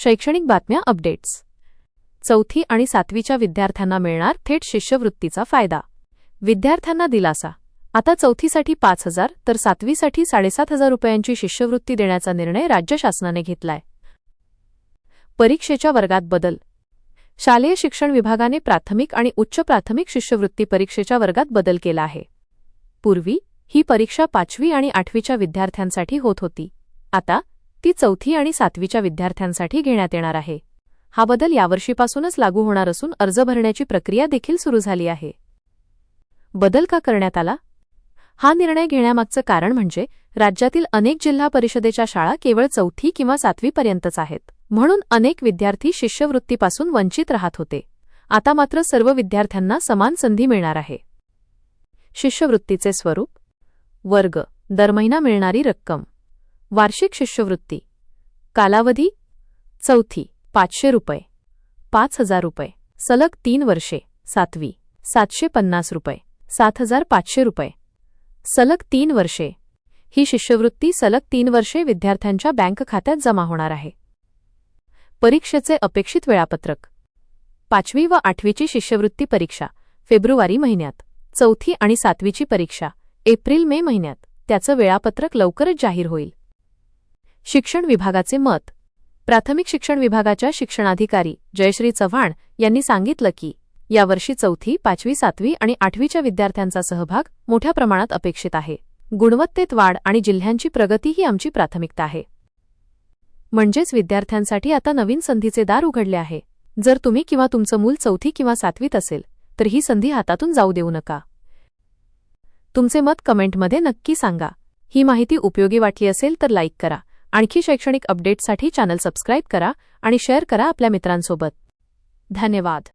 शैक्षणिक बातम्या अपडेट्स. चौथी आणि सातवीच्या विद्यार्थ्यांना मिळणार थेट शिष्यवृत्तीचा फायदा. विद्यार्थ्यांना दिलासा. आता चौथीसाठी पाच हजार तर सातवीसाठी साडेसात हजार रुपयांची शिष्यवृत्ती देण्याचा निर्णय राज्य शासनाने घेतलाय. परीक्षेच्या वर्गात बदल. शालेय शिक्षण विभागाने प्राथमिक आणि उच्च प्राथमिक शिष्यवृत्ती परीक्षेच्या वर्गात बदल केला आहे. पूर्वी ही परीक्षा पाचवी आणि आठवीच्या विद्यार्थ्यांसाठी होत होती. आता ती चौथी आणि सातवीच्या विद्यार्थ्यांसाठी घेण्यात येणार आहे. हा बदल यावर्षीपासूनच लागू होणार असून अर्ज भरण्याची प्रक्रिया देखील सुरू झाली आहे. बदल का करण्यात आला? हा निर्णय घेण्यामागचं कारण म्हणजे राज्यातील अनेक जिल्हा परिषदेच्या शाळा केवळ चौथी किंवा सातवीपर्यंतच आहेत. म्हणून अनेक विद्यार्थी शिष्यवृत्तीपासून वंचित राहत होते. आता मात्र सर्व विद्यार्थ्यांना समान संधी मिळणार आहे. शिष्यवृत्तीचे स्वरूप वर्ग दर महिना मिळणारी रक्कम. वार्षिक शिष्यवृत्ती. कालावधी? चौथी. पाचशे रुपये. पाच हजार रुपये. सलग तीन वर्षे. सातवी. सातशे पन्नास रुपये. सात हजार पाचशे रुपये. सलग तीन वर्षे. ही शिष्यवृत्ती सलग तीन वर्षे विद्यार्थ्यांच्या बँक खात्यात जमा होणार आहे. परीक्षेचे अपेक्षित वेळापत्रक. पाचवी व आठवीची शिष्यवृत्ती परीक्षा. फेब्रुवारी महिन्यात. चौथी आणि सातवीची परीक्षा. एप्रिल मे महिन्यात. त्याचं वेळापत्रक लवकरच जाहीर होईल. शिक्षण विभागाचे मत. प्राथमिक शिक्षण विभागाच्या शिक्षणाधिकारी जयश्री चव्हाण यांनी सांगितलं की यावर्षी चौथी पाचवी सातवी आणि आठवीच्या विद्यार्थ्यांचा सहभाग मोठ्या प्रमाणात अपेक्षित आहे. गुणवत्तेत वाढ आणि जिल्ह्यांची प्रगती ही आमची प्राथमिकता आहे. म्हणजेच विद्यार्थ्यांसाठी आता नवीन संधीचे दार उघडले आहे. जर तुम्ही किंवा तुमचं मूल चौथी किंवा सातवीत असेल तर ही संधी हातातून जाऊ देऊ नका. तुमचे मत कमेंटमध्ये नक्की सांगा. ही माहिती उपयोगी वाटली असेल तर लाईक करा. आणखी शैक्षणिक अपडेट्ससाठी चॅनल सबस्क्राईब करा आणि शेअर करा आपल्या मित्रांसोबत. धन्यवाद.